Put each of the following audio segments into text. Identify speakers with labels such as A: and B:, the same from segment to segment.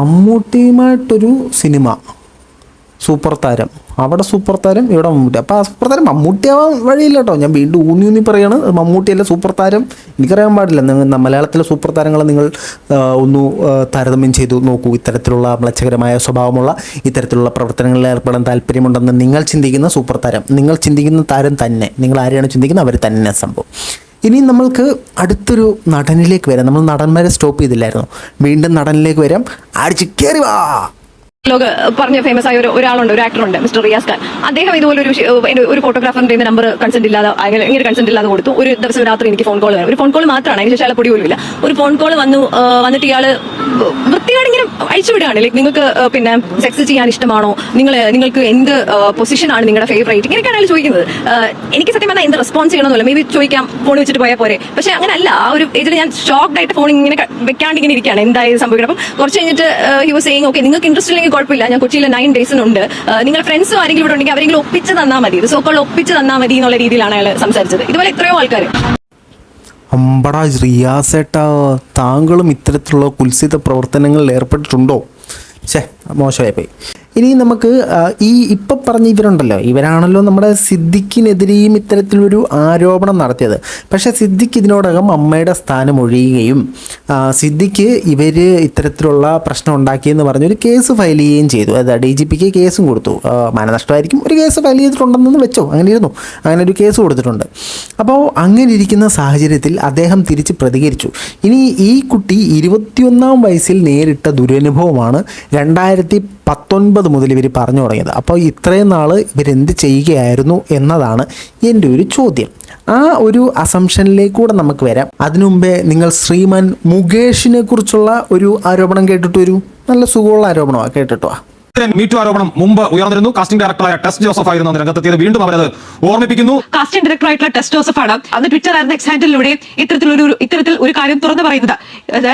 A: മമ്മൂട്ടിയുമായിട്ടൊരു cinema. Super താരം. അവിടെ super താരം ഇവിടെ മമ്മൂട്ടി. അപ്പോൾ ആ സൂപ്പർ താരം മമ്മൂട്ടിയാവാൻ വഴിയില്ല കേട്ടോ ഞാൻ വീണ്ടും ഊന്നി ഊന്നി പറയാണ് മമ്മൂട്ടിയല്ല സൂപ്പർ താരം? എനിക്കറിയാൻ പാടില്ല. നിങ്ങൾ മലയാളത്തിലെ സൂപ്പർ താരങ്ങളെ നിങ്ങൾ ഒന്ന് താരതമ്യം ചെയ്തു നോക്കൂ. ഇത്തരത്തിലുള്ള മ്ലച്ഛകരമായ സ്വഭാവമുള്ള ഇത്തരത്തിലുള്ള പ്രവർത്തനങ്ങളിൽ ഏർപ്പെടാൻ താല്പര്യമുണ്ടെന്ന് നിങ്ങൾ ചിന്തിക്കുന്ന സൂപ്പർ താരം. നിങ്ങൾ ചിന്തിക്കുന്ന താരം തന്നെ. നിങ്ങൾ ആരെയാണ് ചിന്തിക്കുന്നത്? അവർ തന്നെ സംഭവം. ഇനി നമ്മൾക്ക് അടുത്തൊരു നടനിലേക്ക് വരാം. നമ്മൾ നടന്മാരെ സ്റ്റോപ്പ് ചെയ്തില്ലായിരുന്നു. വീണ്ടും നടനിലേക്ക് വരാം. അടിച്ച് കയറി വാ.
B: ലോക പറഞ്ഞ ഫേമസ് ആയ ഒരു ഒരാളുണ്ട് ഒരു ആക്ടറുണ്ട് മിസ്റ്റർ റിയാസ് ഖാൻ. അദ്ദേഹം ഇതുപോലെ ഒരു ഒരു- ഫോട്ടോഗ്രാഫറിന്റെ നമ്പർ കൺസെന്റ് ഇല്ലാതെ ഇങ്ങനെ കൺസെന്റ് ഇല്ലാതെ കൊടുത്തു. ഒരു ദിവസം രാത്രി എനിക്ക് ഫോൺ കോൾ വരും ഒരു ഫോൺ കോൾ മാത്രമാണ് അതിന് ശേഷം പൊടി പോലുമില്ല ഒരു ഫോൺ കോൾ വന്നു വന്നിട്ട് ഇയാൾ വൃത്തിയാണെങ്കിലും ഇങ്ങനെ ലൈക്ക് നിങ്ങൾക്ക് പിന്നെ സെക്സ് ചെയ്യാൻ ഇഷ്ടമാണോ? നിങ്ങൾ നിങ്ങൾക്ക് എന്ത് പൊസിഷനാണ് നിങ്ങളുടെ ഫേവറേറ്റ് ഇങ്ങനെയൊക്കെയാണ് അയാൾ ചോദിക്കുന്നത്. എനിക്ക് സത്യം പറഞ്ഞാൽ എന്ത് റെസ്പോൺസ് ചെയ്യണമെന്നില്ല. മേ ബി ചോദിക്കാം ഫോൺ വെച്ചിട്ട് പോയാൽ പോരെ. പക്ഷെ അങ്ങനല്ല ആ ഒരു ഏജിൽ ഞാൻ ഷോക്ഡ് ആയിട്ട് ഫോൺ ഇങ്ങനെ വെക്കാണ്ടിങ്ങനെ ഇരിക്കുകയാണ്. എന്തായാലും സംഭവിക്കണം അപ്പം കുറച്ച് കഴിഞ്ഞിട്ട് ഹി വാസ് സെയിങ് ഓക്കെ നിങ്ങൾക്ക് ഇൻട്രസ്റ്റ് ഇല്ലെങ്കിൽ കുഴപ്പമില്ല. ഞാൻ കൊച്ചിയിൽ നയൻ ഡേയ്സിനുണ്ട് നിങ്ങൾ ഫ്രണ്ട്സും ആരെങ്കിലും ഇവിടെ ഉണ്ടെങ്കിൽ അവരെങ്കിലും ഒപ്പിച്ച് തന്നാൽ മതി. സോ കോൾ ഒപ്പിച്ച് തന്നാൽ മതി എന്നുള്ള രീതിയിലാണ് അയാൾ സംസാരിച്ചത്. ഇതുപോലെ എത്രയോ ആൾക്കാർ
A: അമ്പടാ റിയാസേട്ടാ താങ്കളും ഇത്തരത്തിലുള്ള കുൽസിത പ്രവർത്തനങ്ങളിൽ ഏർപ്പെട്ടിട്ടുണ്ടോ? ഛേ മോശമായി പോയി ഇനി നമുക്ക് ഈ ഇപ്പം പറഞ്ഞ ഇവരുണ്ടല്ലോ. ഇവരാണല്ലോ നമ്മുടെ സിദ്ദിഖിനെതിരെയും ഇത്തരത്തിലൊരു ആരോപണം നടത്തിയത്. പക്ഷേ സിദ്ദിഖ് ഇതിനോടകം അമ്മയുടെ സ്ഥാനം ഒഴിയുകയും സിദ്ദിഖ് ഇവർ ഇത്തരത്തിലുള്ള പ്രശ്നം ഉണ്ടാക്കിയെന്ന് പറഞ്ഞൊരു കേസ് ഫയൽ ചെയ്യുകയും ചെയ്തു. അത് ഡി ജി പിക്ക് കേസും കൊടുത്തു. മാനനഷ്ടമായിരിക്കും. ഒരു കേസ് ഫയൽ ചെയ്തിട്ടുണ്ടെന്ന് വെച്ചോ. അങ്ങനെ ഇരുന്നു അങ്ങനെ ഒരു കേസ് കൊടുത്തിട്ടുണ്ട്. അപ്പോൾ അങ്ങനെ ഇരിക്കുന്ന സാഹചര്യത്തിൽ അദ്ദേഹം തിരിച്ച് പ്രതികരിച്ചു. ഇനി ഈ കുട്ടി ഇരുപത്തിയൊന്നാം വയസ്സിൽ നേരിട്ട ദുരനുഭവമാണ് രണ്ടായിരത്തി പത്തൊൻപത് മുതൽ ഇവർ പറഞ്ഞു തുടങ്ങിയത്. അപ്പോൾ ഇത്രയും നാൾ ഇവരെന്ത് ചെയ്യുകയായിരുന്നു എന്നതാണ് എന്റെ ഒരു ചോദ്യം. ആ ഒരു അസംഷനിലേക്കൂടെ നമുക്ക് വരാം. അതിനു മുമ്പേ നിങ്ങൾ ശ്രീമാൻ മുകേഷിനെ കുറിച്ചുള്ള ഒരു ആരോപണം കേട്ടിട്ട് വരൂ. നല്ല സുഖമുള്ള ആരോപണമാണ് കേട്ടിട്ടോ
C: മീറ്റു ആരോപണം മുമ്പ് ഉയർന്നിരുന്നു. കാസ്റ്റിംഗ് ഡയറക്ടറായ ടെസ്റ്റ് ജോസഫ് ആയിരുന്നു അന്ന് രംഗത്തെത്തിയത്. വീണ്ടും അവരത് ഓർമ്മിപ്പിക്കുന്നു.
D: കാസ്റ്റിംഗ് ഡയറക്ടർ ആയിട്ടുള്ള ടെസ്റ്റ് ജോസഫ് ആണ് അന്ന് ട്വിറ്റർ ആയിരുന്ന എക്സ് ഹാൻഡിലൂടെ ഇത്തരത്തിലൊരു ഇത്തരത്തിൽ ഒരു കാര്യം തുറന്നു പറയുന്നത്.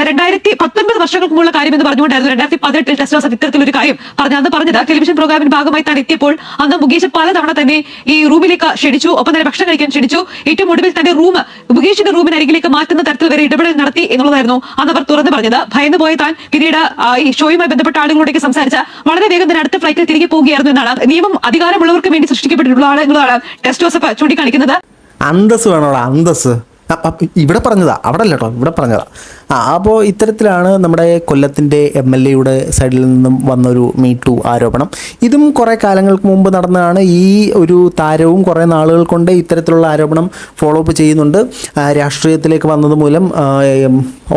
D: രണ്ടായിരത്തി പത്തൊൻപത് വർഷങ്ങൾക്ക് മുമ്പുള്ള കാര്യം എന്ന് പറഞ്ഞുകൊണ്ടായിരുന്നു രണ്ടായിരത്തി പതിനെട്ടിൽ ടെസ്റ്റ് ജോസഫ് ഇത്തരത്തിലൊരു കാര്യം പറഞ്ഞു അന്ന് പറഞ്ഞത്. ടെലിവിഷൻ പ്രോഗ്രാമിന്റെ ഭാഗമായി താൻ എത്തിയപ്പോൾ അന്ന് മുകേഷ് പലതവണ തന്നെ ഈ റൂമിലേക്ക് ക്ഷണിച്ചു. ഒപ്പം തന്നെ ഭക്ഷണം കഴിക്കാൻ ക്ഷണിച്ചു. ഏറ്റവും ഒടുവിൽ തന്റെ റൂം മുകേഷിന്റെ റൂമിന് അരികിലേക്ക് മാറ്റുന്ന തരത്തിൽ വരെ ഇടപെടൽ നടത്തി എന്നുള്ളതായിരുന്നു അന്ന് അവർ തുറന്നു പറഞ്ഞത്. ഭയന്നു പോയ താൻ പിന്നീട് ഈ ഷോയുമായി ബന്ധപ്പെട്ട ആളുകളോടൊക്കെ സംസാരിച്ച വളരെ വേഗം തന്നെ അടുത്ത ഫ്ലൈറ്റിൽ തിരികെ പോവുകയായിരുന്നു എന്നാണ്. നിയമം അധികാരമുള്ളവർക്ക് വേണ്ടി സൃഷ്ടിക്കപ്പെട്ടിട്ടുള്ളതാണ് എന്നുള്ളതാണ് ടെസ്റ്റ് ജോസഫ് ചൂണ്ടിക്കാണിക്കുന്നത്.
A: അന്തസ് വേണോടാ അന്തസ് ഇവിടെ പറഞ്ഞതാ അവിടെ അല്ല കേട്ടോ ഇവിടെ പറഞ്ഞതാ. ആ അപ്പോൾ ഇത്തരത്തിലാണ് നമ്മുടെ കൊല്ലത്തിന്റെ എം എൽ എയുടെ സൈഡിൽ നിന്നും വന്നൊരു മീ ടു ആരോപണം. ഇതും കുറേ കാലങ്ങൾക്ക് മുമ്പ് നടന്നതാണ്. ഈ ഒരു താരവും കുറേ നാളുകൾ കൊണ്ട് ഇത്തരത്തിലുള്ള ആരോപണം ഫോളോ അപ്പ് ചെയ്യുന്നുണ്ട് രാഷ്ട്രീയത്തിലേക്ക് വന്നത് മൂലം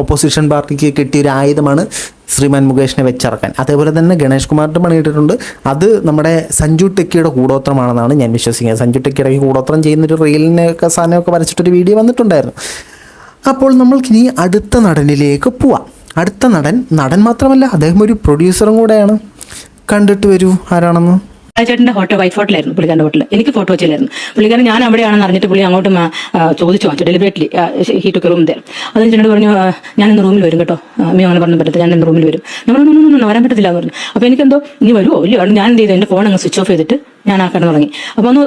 A: ഓപ്പോസിഷൻ പാർട്ടിക്ക് കിട്ടിയൊരു ആയുധമാണ് ശ്രീമാൻ മുകേഷിനെ വെച്ചിറക്കാൻ. അതേപോലെ തന്നെ ഗണേഷ് കുമാറിന്റെ പണിയിട്ടിട്ടുണ്ട് അത് നമ്മുടെ സഞ്ജു ടെക്കിയുടെ കൂടോത്രമാണെന്നാണ് ഞാൻ വിശ്വസിക്കുന്നത്. സഞ്ജു ടെക്കിയുടെ കൂടോത്രം ചെയ്യുന്നൊരു റീലിനൊക്കെ സാധനമൊക്കെ വരച്ചിട്ടൊരു വീഡിയോ വന്നിട്ടുണ്ടായിരുന്നു. അപ്പോൾ നമ്മൾക്കിനി അടുത്ത നടനിലേക്ക് പോവാം. അടുത്ത നടൻ നടൻ മാത്രമല്ല അദ്ദേഹം ഒരു പ്രൊഡ്യൂസറും കൂടെയാണ്. കണ്ടിട്ട് വരൂ ആരാണെന്ന്.
E: ചേട്ടന്റെ ഫോട്ടോ വൈറ്റ് ഫോട്ടോയിലായിരുന്നു പുള്ളിക്കാരന്റെ ഫോട്ടോയിൽ എനിക്ക് ഫോട്ടോ വെച്ചില്ലായിരുന്നു. പുള്ളിക്കാരൻ ഞാൻ അവിടെയാണെന്ന് അറിഞ്ഞിട്ട് പുള്ളി അങ്ങോട്ട് ചോദിച്ചു വാങ്ങിച്ചു ഡെലിബറേറ്റ്ലി ഹീ ടു റൂം തരും അതിന് ചേട്ടൻ പറഞ്ഞു ഞാൻ ഇന്ന് റൂമിൽ വരും കേട്ടോ. അമ്മ അങ്ങനെ പറഞ്ഞു പറ്റത്തില്ല ഞാൻ ഇന്ന് റൂമിൽ വരും. നമ്മൾ വരാൻ പറ്റത്തില്ല എന്ന് പറഞ്ഞു. അപ്പൊ എനിക്കെന്തോ നീ വരുമോ ഇല്ലയോ ഞാൻ എന്ത് ചെയ്തു? എന്റെ ഫോൺ അങ്ങ് സ്വിച്ച് ഓഫ് ചെയ്തിട്ട് ഞാൻ ആ കിടന്നു തുടങ്ങി അപ്പൊ ഒന്ന്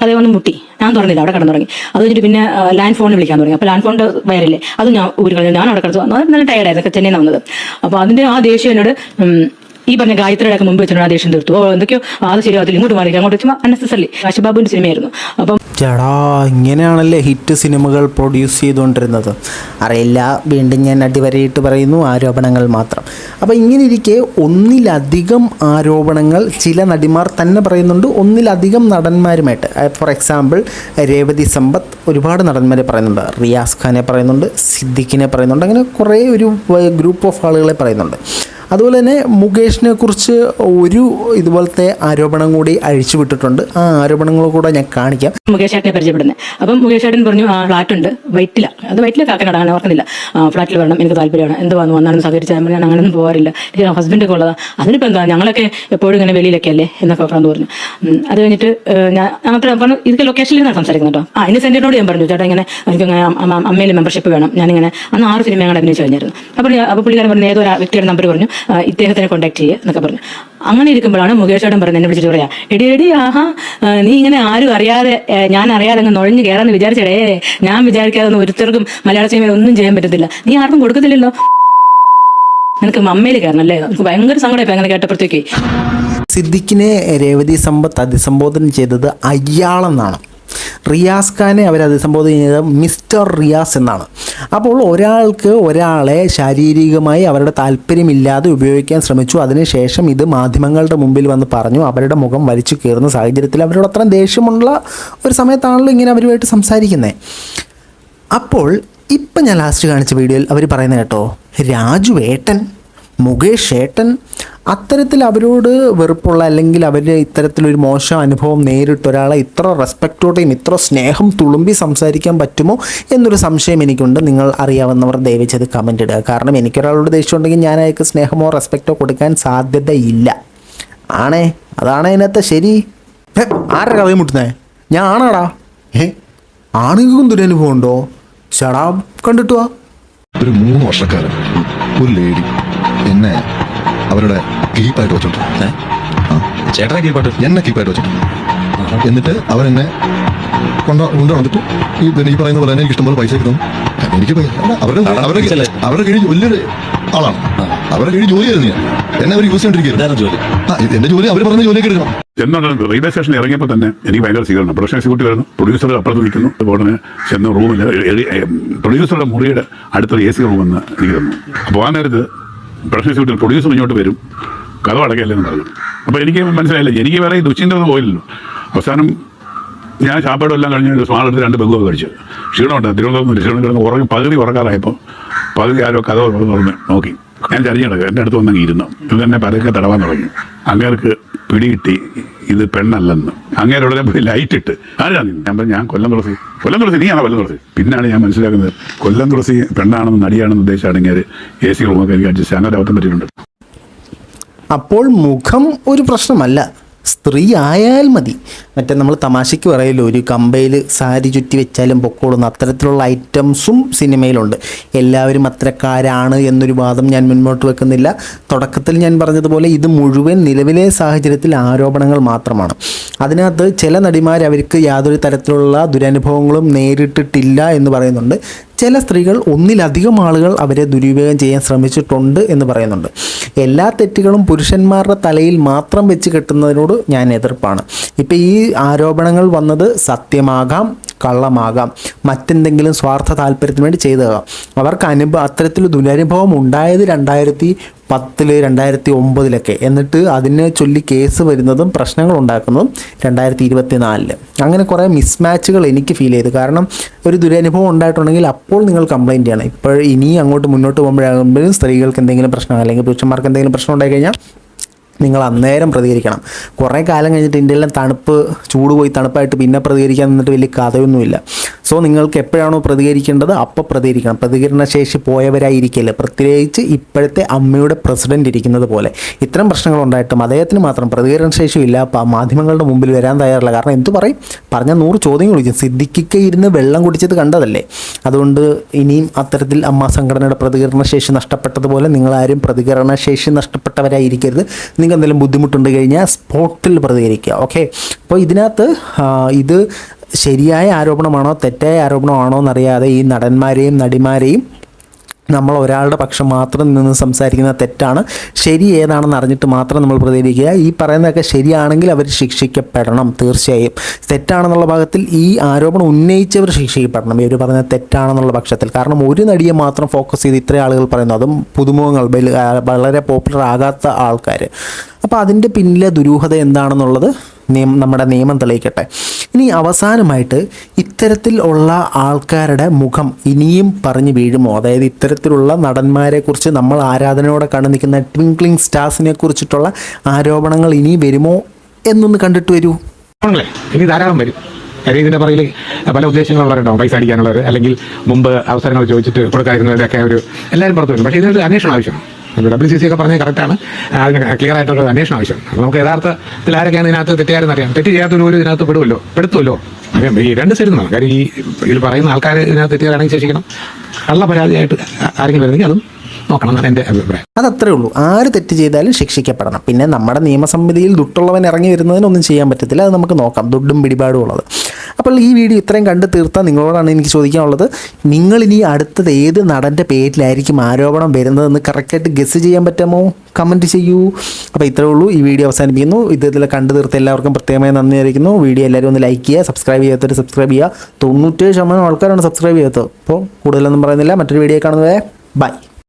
E: കഥ വന്ന് മുട്ടി. ഞാൻ തുറന്നില്ല അവിടെ കിടന്നു തുടങ്ങി അത് കഴിഞ്ഞിട്ട് പിന്നെ ലാൻഡ് ഫോണിൽ വിളിക്കാൻ തുടങ്ങി. അപ്പൊ ലാൻഡ് ഫോണിന്റെ വയറില്ലേ അത് ഞാൻ ഊരി കളഞ്ഞു ഞാൻ അവിടെ കിടന്നു. നല്ല ടയർഡായിരുന്നു ചെന്നൈ വന്നത്. അപ്പൊ അതിന്റെ ആ ദേഷ്യം എന്നോട് ഈ പറഞ്ഞ ഗായത്രിയുടെ മുമ്പ് വെച്ചിട്ട് ആ ദേഷ്യം തീർത്തു. ഓ എന്തൊക്കെയോ അത് ശരിയാവത്തില്ല ഇങ്ങോട്ട് മാറി അങ്ങോട്ട് വെച്ചാൽ അനസ്തസല്ലി കാശിബാബുവിന്റെ സിനിമയായിരുന്നു. അപ്പം
A: ചേടാ ഇങ്ങനെയാണല്ലേ ഹിറ്റ് സിനിമകൾ പ്രൊഡ്യൂസ് ചെയ്തുകൊണ്ടിരുന്നത്. അറിയില്ല വീണ്ടും ഞാൻ അടിവരയിട്ട് പറയുന്നു ആരോപണങ്ങൾ മാത്രം. അപ്പോൾ ഇങ്ങനെ ഇരിക്കെ ഒന്നിലധികം ആരോപണങ്ങൾ ചില നടിമാർ തന്നെ പറയുന്നുണ്ട്. ഒന്നിലധികം നടന്മാരുമായിട്ട്. ഫോർ എക്സാമ്പിൾ രേവതി സമ്പത്ത് ഒരുപാട് നടന്മാരെ പറയുന്നുണ്ട്. റിയാസ് ഖാനെ പറയുന്നുണ്ട് സിദ്ദിഖിനെ പറയുന്നുണ്ട്. അങ്ങനെ കുറേ ഒരു ഗ്രൂപ്പ് ഓഫ് ആളുകളെ പറയുന്നുണ്ട്. അതുപോലെ തന്നെ മുകേഷിനെ കുറിച്ച് ഒരു ഇതുപോലത്തെ ആരോപണം കൂടി അഴിച്ചു വിട്ടിട്ടുണ്ട്. ആ ആരോപണങ്ങൾ കൂടെ ഞാൻ കാണിക്കാം.
E: മുകേഷ് ചേട്ടനെ പരിചയപ്പെടുന്നത് അപ്പം മുകേഷ് ചേട്ടൻ പറഞ്ഞു ആ ഫ്ലാറ്റ് ഉണ്ട്. വൈറ്റില. അത് വൈറ്റില കാക്കനാടാണ്. ഓർക്കുന്നില്ല. ഫ്ലാറ്റിൽ വരണം. എനിക്ക് താല്പര്യമാണ്. എന്ത് വന്നു വന്നാലും സഹകരിച്ചാൽ ഞാൻ അങ്ങനെയൊന്നും പോകാറില്ല. എനിക്ക് ഹസ്ബൻഡൊക്കെ ഉള്ളതാ. അതിനിപ്പോൾ എന്താ? ഞങ്ങളൊക്കെ എപ്പോഴും ഇങ്ങനെ വെളിയിലൊക്കെ അല്ലേ? എന്നൊക്കെ പറഞ്ഞു. പറഞ്ഞു അത് കഴിഞ്ഞിട്ട് ഞാൻ അത്ര പറഞ്ഞു ഇതൊക്കെ ലൊക്കേഷനിൽ നിന്നാണ് സംസാരിക്കുന്നത് കേട്ടോ ആ സെന്ററിനോട് ഞാൻ പറഞ്ഞു ചേട്ടാ ഇങ്ങനെ എനിക്ക് അമ്മയിൽ മെമ്പർഷിപ്പ് വേണം. ഞാനിങ്ങനെ അന്ന് ആറ് സിനിമ ഞങ്ങൾ അഭിനയിച്ചു കഴിഞ്ഞായിരുന്നു. അപ്പോൾ അപ്പോൾ പുള്ളിക്കാരൻ പറഞ്ഞു ഏതോ വ്യക്തിയുടെ നമ്പർ പറഞ്ഞു. ഇദ്ദേഹത്തിനെ കോൺടാക്ട് ചെയ്യുക എന്നൊക്കെ പറഞ്ഞു. അങ്ങനെ ഇരിക്കുമ്പോഴാണ് മുകേഷ് ചേട്ടൻ പറഞ്ഞത് എന്നെ വിളിച്ചിട്ട് പറയാ എടി എടി ആഹാ നീ ഇങ്ങനെ ആരും അറിയാതെ ഞാൻ അറിയാതെ അങ്ങ് നുഴഞ്ഞു കയറാന്ന് വിചാരിച്ചടേ ഞാൻ വിചാരിക്കാതെ ഒന്നും ഒരുത്തർക്കും മലയാള സിനിമയിൽ ഒന്നും ചെയ്യാൻ പറ്റത്തില്ല. നീ ആർക്കും കൊടുക്കത്തില്ലല്ലോ. നിനക്ക് മമ്മയിൽ കയറണം അല്ലേ? നമുക്ക് ഭയങ്കര സങ്കടമായി അങ്ങനെ കേട്ടപ്പോഴത്തേക്ക്.
A: സിദ്ദിഖിനെ രേവതി സമ്പത്ത് അതിസംബോധന ചെയ്തത് അയ്യാളെന്നാണ് റിയാസ് ഖാനെ അവർ അഭിസംബോധന ചെയ്തത് മിസ്റ്റർ റിയാസ് എന്നാണ്. അപ്പോൾ ഒരാൾക്ക് ഒരാളെ ശാരീരികമായി അവരുടെ താല്പര്യമില്ലാതെ ഉപയോഗിക്കാൻ ശ്രമിച്ചു. അതിനുശേഷം ഇത് മാധ്യമങ്ങളുടെ മുമ്പിൽ വന്ന് പറഞ്ഞു. അവരുടെ മുഖം വലിച്ചു കയറുന്ന സാഹചര്യത്തിൽ അവരോട് അത്രയും ദേഷ്യമുള്ള ഒരു സമയത്താണല്ലോ ഇങ്ങനെ അവരുമായിട്ട് സംസാരിക്കുന്നത് അപ്പോൾ ഇപ്പം ഞാൻ ലാസ്റ്റ് കാണിച്ച വീഡിയോയിൽ അവർ പറയുന്നത് കേട്ടോ രാജു ഏട്ടൻ മുകേഷ് ഏട്ടൻ അത്തരത്തിൽ അവരോട് വെറുപ്പുള്ള അല്ലെങ്കിൽ അവർ ഇത്തരത്തിലൊരു മോശം അനുഭവം നേരിട്ട് ഒരാളെ ഇത്ര റെസ്പെക്റ്റോടെയും ഇത്ര സ്നേഹം തുളുമ്പി സംസാരിക്കാൻ പറ്റുമോ എന്നൊരു സംശയം എനിക്കുണ്ട്. നിങ്ങൾ അറിയാവുന്നവർ ദയവച്ചത് കമന്റ് ഇടുക. കാരണം എനിക്കൊരാളോട് ദേഷ്യം ഉണ്ടെങ്കിൽ ഞാൻ അയാൾക്ക് സ്നേഹമോ റെസ്പെക്റ്റോ കൊടുക്കാൻ സാധ്യതയില്ല. ആണേ? അതാണ് അതിനകത്ത് ശരി. ആരുടെ കഥയും മുട്ടുന്നേ? ഞാൻ ആണാടാ. ഏ ആണുങ്ങൾക്കും ദുരനുഭവം ഉണ്ടോ? ശടാ കണ്ടിട്ടുവാ.
F: ഒരു മൂന്ന് വർഷക്കാരൻ ഒരു ലേഡി. എന്നെ അവരുടെ കീപ്പായിട്ട് വെച്ചോണ്ട്
G: ചേട്ടനെ കീപ്പായിട്ട്
F: എന്നെ കീപ്പായിട്ട് വെച്ചിട്ടുണ്ട്. എന്നിട്ട് അവരെന്നെ കൊണ്ട കൊണ്ട് വന്നിട്ട് ഈ ഈ പറയുന്ന പോലെ തന്നെ എനിക്ക് ഇഷ്ടംപോലെ പൈസ കിട്ടും എനിക്ക് അവരുടെ അവരുടെ. അവരുടെ കീഴിൽ വലിയൊരു ആളാണ്. അവരുടെ കീഴിൽ ജോലി ആയിരുന്നു ഞാൻ. എന്നെ അവർ യൂസ് ചെയ്തിരിക്കുന്നു
G: ഇതാണ് ജോലി.
F: ആ ഇത് എന്റെ ജോലി അവർ പറഞ്ഞ ജോലിയൊക്കെ എടുക്കണം.
H: എന്നാണ് റെയിൽവേ സ്റ്റേഷനിൽ ഇറങ്ങിയപ്പോൾ തന്നെ എനിക്ക് ഭയങ്കര സ്വീകരണം പ്രൊഡക്ഷൻ എക്സിക്യൂട്ടീവ് വരുന്നു പ്രൊഡ്യൂസർ അപ്പുറത്ത് നിൽക്കുന്നു. ഉടനെ ചെന്ന റൂമിൽ പ്രൊഡ്യൂസറുടെ മുറിയുടെ അടുത്തൊരു എ സി റൂമെന്ന് എനിക്ക് തന്നു. അപ്പോൾ ആ നേരത്ത് പ്രൊഡക്ഷൻ ഷൂട്ടിൽ പ്രൊഡ്യൂസർ ഇങ്ങോട്ട് വരും. കഥ അടക്കല്ലെന്ന് പറഞ്ഞു. അപ്പോൾ എനിക്ക് മനസ്സിലായില്ല. എനിക്ക് വേറെ ഈ ദുശ്ചിന്തൊന്നും പോയില്ലല്ലോ. അവസാനം ഞാൻ ചാപ്പാടും എല്ലാം കഴിഞ്ഞ് സ്മാൾ എടുത്ത് രണ്ട് ബെഗൊക്കെ കഴിച്ചു. ക്ഷീണമുണ്ട്. തിരുവനന്തപുരം ക്ഷീണം കിടന്ന് ഉറങ്ങി പകുതി ഉറക്കാറായപ്പോൾ പകുതി ആരോ കഥ തുറന്ന് നോക്കി. ഞാൻ ചരിഞ്ഞിടക്ക്. എന്റെ അടുത്ത് വന്നങ്ങ് ഇരുന്നു. ഇത് തന്നെ പരക്കെ തടവാൻ തുടങ്ങി. അങ്ങേർക്ക് പിടികിട്ടി ഇത് പെണ്ണല്ലെന്ന്. അങ്ങനെ ഉടനെ പോയി ലൈറ്റ് ഇട്ട്. ആരാ നീ? ഞാൻ പറഞ്ഞു ഞാൻ കൊല്ലം തുളസി. കൊല്ലം തുളസി നീയാണോ കൊല്ലം തുളസി? പിന്നാണ് ഞാൻ മനസ്സിലാക്കുന്നത് കൊല്ലം തുളസി പെണ്ണാണെന്ന് നടിയാണെന്ന് ഉദ്ദേശിച്ചാണെങ്കിൽ എ സി റൂമൊക്കെ എനിക്ക് അഡ്ജസ്റ്റ് അങ്ങനെ അബദ്ധം പറ്റിയിട്ടുണ്ട്.
A: അപ്പോൾ മുഖം ഒരു പ്രശ്നമല്ല. സ്ത്രീ ആയാൽ മതി. മറ്റേ നമ്മൾ തമാശയ്ക്ക് പറയല്ലോ ഒരു കമ്പയിൽ സാരി ചുറ്റി വെച്ചാലും പൊക്കോളുന്ന അത്തരത്തിലുള്ള ഐറ്റംസും സിനിമയിലുണ്ട്. എല്ലാവരും അത്തരക്കാരാണ് എന്നൊരു വാദം ഞാൻ മുന്നോട്ട് വെക്കുന്നില്ല. തുടക്കത്തിൽ ഞാൻ പറഞ്ഞതുപോലെ ഇത് മുഴുവൻ നിലവിലെ സാഹചര്യത്തിൽ ആരോപണങ്ങൾ മാത്രമാണ്. അതിനകത്ത് ചില നടിമാർ അവർക്ക് യാതൊരു തരത്തിലുള്ള ദുരനുഭവങ്ങളും നേരിട്ടിട്ടില്ല എന്ന് പറയുന്നുണ്ട്. ചില സ്ത്രീകൾ ഒന്നിലധികം ആളുകൾ അവരെ ദുരുപയോഗം ചെയ്യാൻ ശ്രമിച്ചിട്ടുണ്ട് എന്ന് പറയുന്നുണ്ട്. എല്ലാ തെറ്റുകളും പുരുഷന്മാരുടെ തലയിൽ മാത്രം വെച്ച് കെട്ടുന്നതിനോട് ഞാൻ എതിർപ്പാണ്. ഇപ്പം ഈ ആരോപണങ്ങൾ വന്നത് സത്യമാകാം കള്ളമാകാം മറ്റെന്തെങ്കിലും സ്വാർത്ഥ താല്പര്യത്തിന് വേണ്ടി ചെയ്തതാകാം. അവർക്ക് അനുഭവം അത്തരത്തിൽ ദുരനുഭവം ഉണ്ടായത് രണ്ടായിരത്തി പത്തിൽ രണ്ടായിരത്തി ഒമ്പതിലൊക്കെ എന്നിട്ട് അതിനെ ചൊല്ലി കേസ് വരുന്നതും പ്രശ്നങ്ങൾ ഉണ്ടാക്കുന്നതും രണ്ടായിരത്തി ഇരുപത്തി നാലിൽ അങ്ങനെ കുറേ മിസ്മാച്ചുകൾ എനിക്ക് ഫീൽ ചെയ്തു. കാരണം ഒരു ദുരനുഭവം ഉണ്ടായിട്ടുണ്ടെങ്കിൽ അപ്പോൾ നിങ്ങൾ കംപ്ലയിന്റ് ചെയ്യണം. ഇപ്പോൾ ഇനി അങ്ങോട്ട് മുന്നോട്ട് പോകുമ്പോഴാകുമ്പോഴും സ്ത്രീകൾക്ക് എന്തെങ്കിലും പ്രശ്നം അല്ലെങ്കിൽ പുരുഷന്മാർക്ക് എന്തെങ്കിലും പ്രശ്നം ഉണ്ടായി കഴിഞ്ഞാൽ നിങ്ങൾ അന്നേരം പ്രതികരിക്കണം. കുറേ കാലം കഴിഞ്ഞിട്ട് ഇന്ത്യയിലെ തണുപ്പ് ചൂട് പോയി തണുപ്പായിട്ട് പിന്നെ പ്രതികരിക്കാൻ നിന്നിട്ട് വലിയ കഥയൊന്നുമില്ല. സോ നിങ്ങൾക്ക് എപ്പോഴാണോ പ്രതികരിക്കേണ്ടത് അപ്പോൾ പ്രതികരിക്കണം. പ്രതികരണ ശേഷി പോയവരായിരിക്കില്ല. പ്രത്യേകിച്ച് ഇപ്പോഴത്തെ അമ്മയുടെ പ്രസിഡന്റ് ഇരിക്കുന്നത് പോലെ. ഇത്തരം പ്രശ്നങ്ങൾ ഉണ്ടായിട്ടും അദ്ദേഹത്തിന് മാത്രം പ്രതികരണ ഇല്ല. മാധ്യമങ്ങളുടെ മുമ്പിൽ വരാൻ തയ്യാറില്ല. കാരണം എന്തു പറയും? പറഞ്ഞ നൂറ് ചോദ്യങ്ങൾ ചോദിക്കും. സിദ്ദിഖിക്ക് ഇരുന്ന് വെള്ളം കുടിച്ചത് കണ്ടതല്ലേ? അതുകൊണ്ട് ഇനിയും അത്തരത്തിൽ അമ്മ സംഘടനയുടെ പ്രതികരണ ശേഷി നഷ്ടപ്പെട്ടതുപോലെ നിങ്ങളാരും പ്രതികരണ ശേഷി നഷ്ടപ്പെട്ടവരായിരിക്കരുത്. നിങ്ങൾക്ക് എന്തെങ്കിലും ബുദ്ധിമുട്ടുണ്ട് കഴിഞ്ഞാൽ സ്പോട്ടിൽ പ്രതികരിക്കുക ഓക്കെ അപ്പോൾ ഇതിനകത്ത് ഇത് ശരിയായ ആരോപണമാണോ തെറ്റായ ആരോപണമാണോ എന്നറിയാതെ ഈ നടന്മാരെയും നടിമാരെയും നമ്മൾ ഒരാളുടെ പക്ഷം മാത്രം നിന്ന് സംസാരിക്കുന്ന തെറ്റാണ്. ശരി ഏതാണെന്ന് അറിഞ്ഞിട്ട് മാത്രം നമ്മൾ പ്രതികരിക്കുക. ഈ പറയുന്നതൊക്കെ ശരിയാണെങ്കിൽ അവർ ശിക്ഷിക്കപ്പെടണം തീർച്ചയായും. തെറ്റാണെന്നുള്ള ഭാഗത്തിൽ ഈ ആരോപണം ഉന്നയിച്ചവർ ശിക്ഷിക്കപ്പെടണം. ഇവർ പറഞ്ഞ തെറ്റാണെന്നുള്ള പക്ഷത്തിൽ. കാരണം ഒരു നടിയെ മാത്രം ഫോക്കസ് ചെയ്ത് ഇത്രയും ആളുകൾ പറയുന്നു. അതും പുതുമുഖങ്ങൾ വളരെ പോപ്പുലർ ആകാത്ത ആൾക്കാർ അപ്പോൾ അതിന്റെ പിന്നിലെ ദുരൂഹത എന്താണെന്നുള്ളത് നിയമം നമ്മുടെ നിയമം തെളിയിക്കട്ടെ. ഇനി അവസാനമായിട്ട് ഇത്തരത്തിൽ ഉള്ള ആൾക്കാരുടെ മുഖം ഇനിയും പറഞ്ഞു വീഴുമോ? അതായത് ഇത്തരത്തിലുള്ള നടന്മാരെ കുറിച്ച് നമ്മൾ ആരാധനയോടെ കണ്ടു നിൽക്കുന്ന ട്വിങ്ക്ലിംഗ് സ്റ്റാർസിനെ കുറിച്ചിട്ടുള്ള ആരോപണങ്ങൾ ഇനി വരുമോ എന്നൊന്ന് കണ്ടിട്ട് വരൂ.
I: ഇനി ധാരാളം വരും. കാര്യം ഇതിന്റെ പറയിൽ പല ഉദ്ദേശങ്ങളുള്ളവരുണ്ടാവും പൈസ അടിക്കാനുള്ളവർ അല്ലെങ്കിൽ മുമ്പ് അവസരങ്ങൾ ചോദിച്ചിട്ട് കൊടുക്കാതിരുന്നവരൊക്കെ ഒരു എല്ലാവരും പുറത്തു വരും. പക്ഷേ ഇതിനൊരു അന്വേഷണം ആവശ്യമാണ്. ഡബ്ല്യു സി സി ഒക്കെ പറഞ്ഞത് കറക്റ്റാണ് അതിന് ക്ലിയർ ആയിട്ടുള്ള അന്വേഷണം ആവശ്യം. അപ്പോൾ നമുക്ക് യഥാർത്ഥത്തിൽ ആരൊക്കെയാണ് ഇതിനകത്ത് തെറ്റുകാരെന്ന് അറിയാം. തെറ്റ് ചെയ്യാത്തൊരു ഒരു ഇതിനകത്ത് പെടുമല്ലോ പെടുത്തുമല്ലോ ഈ രണ്ട് സൈഡിൽ നിന്നാണ്. കാര്യം ഈ ഇതിൽ പറയുന്ന ആൾക്കാർ ഇതിനകത്ത് തെറ്റുകാരാണെങ്കിൽ ശേഷിക്കണം. കള്ള പരാതിയായിട്ട് ആരെങ്കിലും വരുന്നെങ്കിൽ അതും നോക്കണം എന്നാണ്
A: അതത്രേ ഉള്ളൂ. ആര് തെറ്റ് ചെയ്താലും ശിക്ഷിക്കപ്പെടണം. പിന്നെ നമ്മുടെ നിയമസമിതിയിൽ ദുട്ടുള്ളവൻ ഇറങ്ങി വരുന്നതിനൊന്നും ചെയ്യാൻ പറ്റത്തില്ല. അത് നമുക്ക് നോക്കാം. ദുഡും പിടിപാടും ഉള്ളത്. അപ്പോൾ ഈ വീഡിയോ ഇത്രയും കണ്ട് തീർത്താൽ നിങ്ങളോടാണ് എനിക്ക് ചോദിക്കാനുള്ളത്. നിങ്ങൾ ഇനി അടുത്തത് ഏത് നടന്റെ പേരിലായിരിക്കും ആരോപണം വരുന്നതെന്ന് കറക്റ്റായിട്ട് ഗസ് ചെയ്യാൻ പറ്റാമോ? കമന്റ് ചെയ്യൂ. അപ്പോൾ ഇത്രയേ ഉള്ളൂ. ഈ വീഡിയോ അവസാനിപ്പിക്കുന്നു. ഇതിൽ കണ്ടു തീർത്ത എല്ലാവർക്കും പ്രത്യേകമായി നന്ദി അറിയിക്കുന്നു. വീഡിയോ എല്ലാവരും ഒന്ന് ലൈക്ക് ചെയ്യുക സബ്സ്ക്രൈബ് ചെയ്യാത്തവർ സബ്സ്ക്രൈബ് ചെയ്യുക. തൊണ്ണൂറ്റേഴ് ശതമാനം ആൾക്കാരാണ് സബ്സ്ക്രൈബ് ചെയ്യാത്തത്. അപ്പോൾ കൂടുതലൊന്നും പറയുന്നില്ല. മറ്റൊരു വീഡിയോ കാണുന്നത് ബൈ